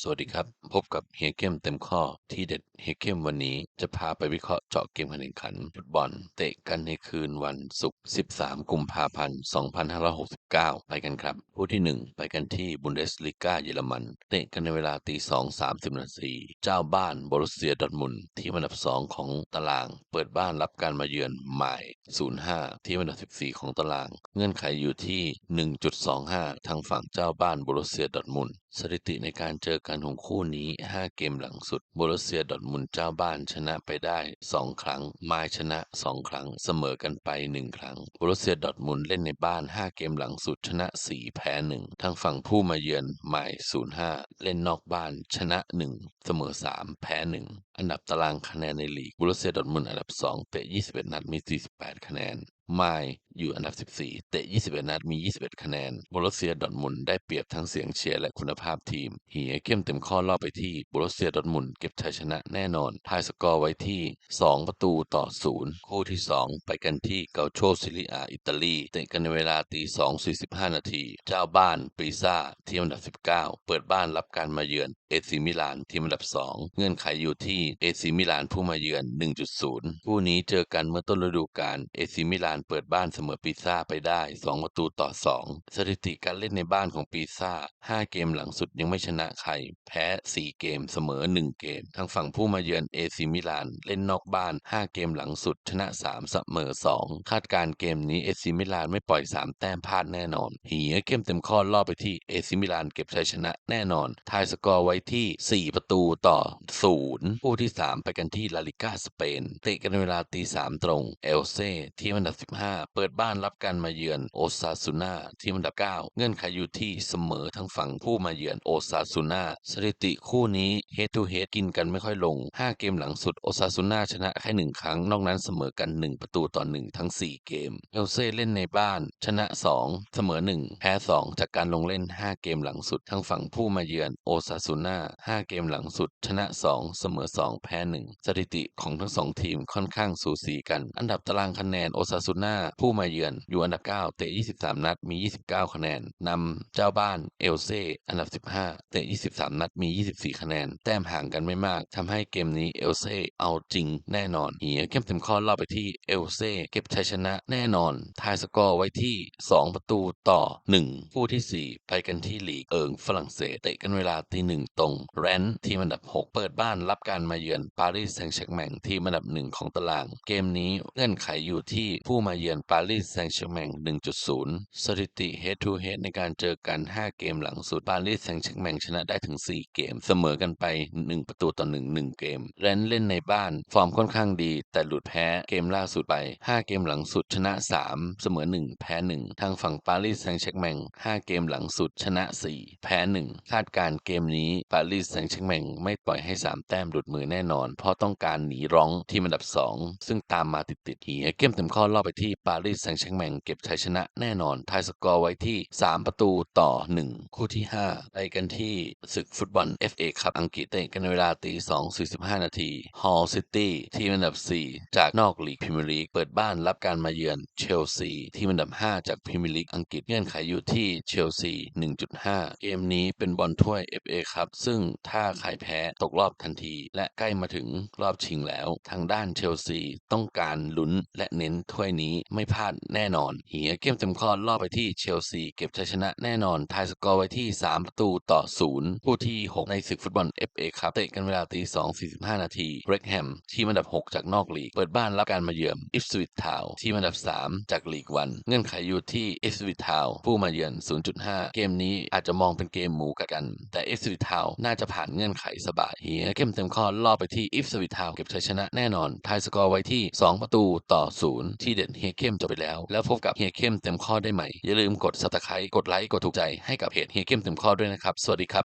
สวัสดีครับ พบกับเฮเข้มเต็มข้อที่เด็ดเฮเข้มวันนี้จะพาไปวิเคราะห์เจาะเกมการแข่งขันฟุตบอล เตะกันในคืนวันศุกร์ 13 กุมภาพันธ์ 2569 ไปกันครับ ผู้ที่ 1 ไปกันที่บุนเดสลีกาเยอรมัน เตะกันในเวลาตี 2 30 นาทีเจ้าบ้านบรุสเซียดอร์ทมุนที่อันดับ 2 ของตาราง เปิดบ้านรับการมาเยือนหมาย05 ที่อันดับ 14 ของตาราง เงื่อนไขอยู่ที่ 1.25 ทางฝั่งเจ้าบ้านบรุสเซียดอร์ทมุน สถิติในการเจอกันของคู่นี้ 5 เกมหลังสุดโบรุเซียดอทมุนเจ้าบ้านชนะไปได้ 2 ครั้ง มายชนะ 2 ครั้ง เสมอกันไป 1 ครั้งโบรุเซียดอทมุนเล่นในบ้าน 5 เกมหลังสุดชนะ 4 แพ้ 1 ทางฝั่งผู้มาเยือนมาย05 เล่นนอกบ้านชนะ 1 เสมอ 3 แพ้ 1อันดับตารางคะแนนในลีกโบรุเซียดอทมุนอันดับ 2 เตะ 21 นัดมี 48 คะแนนไมอยู่อันดับ 14 เตะ 21 นัดมี 21 คะแนนบรเซียดอทมุนได้เปรียบทั้งเสียงเชียร์และคุณภาพทีมเหียเข้มเต็มข้อรอบไปที่บรเซียดอทมุนเก็บชัยชนะแน่นอนทายสกอร์ไว้ที่ 2 ประตูต่อ 0 คู่ที่ 2 ไปกันที่เกาโชซิลิอาอิตาลี เตะกันในเวลาตี 2 45 นาที เจ้าบ้านปีซ่าทีมอันดับ 19 เปิดบ้านรับการมาเยือนเอซิมิลานทีมอันดับ 2 เงื่อนไขอยู่ที่เอซิมิลานผู้มาเยือน 1.0 คู่นี้เจอกันเมื่อต้นฤดูกาลเอซิมิลานเปิดบ้านเสมอปีซ่าไปได้ 2 ประตูต่อ 2 สถิติการเล่นในบ้านของปีซ่า 5 เกมหลังสุดยังไม่ชนะใคร แพ้ 4 เกมเสมอ 1 เกม ทางฝั่งผู้มาเยือนเอซิมิลานเล่นนอกบ้าน 5 เกมหลังสุดชนะ 3 เสมอ 2 คาดการเกมนี้เอซิมิลานไม่ปล่อย 3 แต้มพลาดแน่นอนเหียเข้มเต็มข้อล่อไปที่เอซิมิลานเก็บชัยชนะแน่นอนทายสกอร์ไว้ที่ 4 ประตูต่อ 0คู่ที่ 3 ไปกันที่ลาลิก้าสเปนเตะกันเวลาตี3ตรง เอลเซ่ที่อันดับ 15 เปิดบ้านรับการมาเยือนโอซาซูนาทีมอันดับ 9 เงื่อนไขอยู่ที่เสมอทั้งฝั่งผู้มาเยือนโอซาซูนาสถิติคู่นี้เฮดทูเฮดกินกันไม่ค่อยลง 5 เกมหลังสุดโอซาซูนาชนะแค่1ครั้ง นอกนั้นเสมอกัน 1 ประตูต่อ 1 ทั้ง 4 เกม เอลเซ่เล่นในบ้าน ชนะ 2 เสมอ 1 แพ้ 2 จากการลงเล่น 5 เกมหลังสุดทั้งฝั่งผู้มาเยือนโอซาซูนา5 เกมหลังสุด ชนะ 2 เสมอ2 แพ้ 1 สถิติของทั้งสองทีมค่อนข้างสูสีกัน อันดับตารางคะแนนโอซาซูน่าผู้มาเยือนอยู่อันดับ 9 เตะ 23 นัดมี 29 คะแนนนำเจ้าบ้านเอลเซอันดับ 15 เตะ 23 นัดมี 24 คะแนน แต้มห่างกันไม่มากทำให้เกมนี้เอลเซเอาจริงแน่นอนเหียเข้มเต็มข้อรอบไปที่เอลเซเก็บชัยชนะแน่นอนทายสกอร์ไว้ที่ 2 ประตูต่อ 1 คู่ที่ 4 ไปกันที่ลีกเอิงฝรั่งเศสเตะกันเวลาตีหนึ่งตรง แรนทีมอันดับ 6 เปิดบ้านรับการมาาเยือนปารีสแซงต์แชร์แมงทีมอันดับหนึ่งของตาราง เกมนี้เงื่อนไขอยู่ที่ผู้มาเยือนปารีสแซงต์แชร์แมง1.0 สถิติ head to head ในการเจอกัน 5 เกมหลังสุดปารีสแซงต์แชร์แมงชนะได้ถึง 4 เกม เสมอกันไป 1 ประตูต่อ1 1 เกมแรนเล่นในบ้าน ฟอร์มค่อนข้างดี แต่หลุดแพ้เกมล่าสุดไป 5 เกมหลังสุดชนะ 3 เสมอ 1 แพ้ 1 ทางฝั่งปารีสแซงต์แชร์แมง5 เกมหลังสุดชนะ 4 แพ้ 1 คาดการเกมนี้ปารีสแซงต์แชร์แมงไม่ปล่อยให้ 3 แต้มหลุดมือแน่นอน เพราะต้องการหนีร้องทีมอันดับ 2 ซึ่งตามมาติดๆเหียเกมเต็มข้อล่อไปที่ปารีสแซงต์แชร์แมงเก็บชัยชนะแน่นอนทายสกอร์ไว้ที่ 3 ประตูต่อ 1 คู่ที่ 5 ไปกันที่ศึกฟุตบอล FA คัพอังกฤษเตะกันในเวลาตี2 45 นาทีฮอลซิตี้ทีมอันดับ 4 จากนอกลีกพรีเมียร์ลีกเปิดบ้านรับการมาเยือนเชลซีทีมอันดับ 5 จากพรีเมียร์ลีกอังกฤษเงื่อนไขอยู่ที่เชลซี 1.5 เกมนี้เป็นบอลถ้วย FA คัพซึ่งถ้าใครแพ้ตกรอบทันที และใกล้มาถึงรอบชิงแล้ว ทางด้านเชลซีต้องการลุ้นและเน้นถ้วยนี้ไม่พลาดแน่นอน เหียเกมเต็มข้อล่อไปที่เชลซีเก็บชัยชนะแน่นอนทายสกอร์ไว้ที่ 3 ประตูต่อ 0 ผู้ที่ 6 ในศึกฟุตบอล FA ครับเตะกันเวลาตี2 45 นาทีเบรกแฮมทีมอันดับ 6 จากนอกลีก เปิดบ้านรับการมาเยือนอิฟสวิตทาวทีมอันดับ 3 จากลีกวัน เงื่อนไขอยู่ที่อิฟสวิตทาวผู้มาเยือน 0.5 เกมนี้อาจจะมองเป็นเกมหมูกัดกันแต่อิฟสวิตทาวน่าจะผ่านเงื่อนไขสบายเฮียเข้มเต็มข้อล่อไปที่อิฟสวิตทาวเก็บชัยชนะแน่นอนทายสกอร์ไว้ที่ 2 ประตูต่อ 0 ที่เด่นเฮียเข้มจบไปแล้ว แล้วพบกับเฮียเข้มเต็มข้อได้ใหม่ อย่าลืมกดซับตะไคร้กดไลค์กดถูกใจให้กับเพจเฮียเข้มเต็มข้อด้วยนะครับ สวัสดีครับ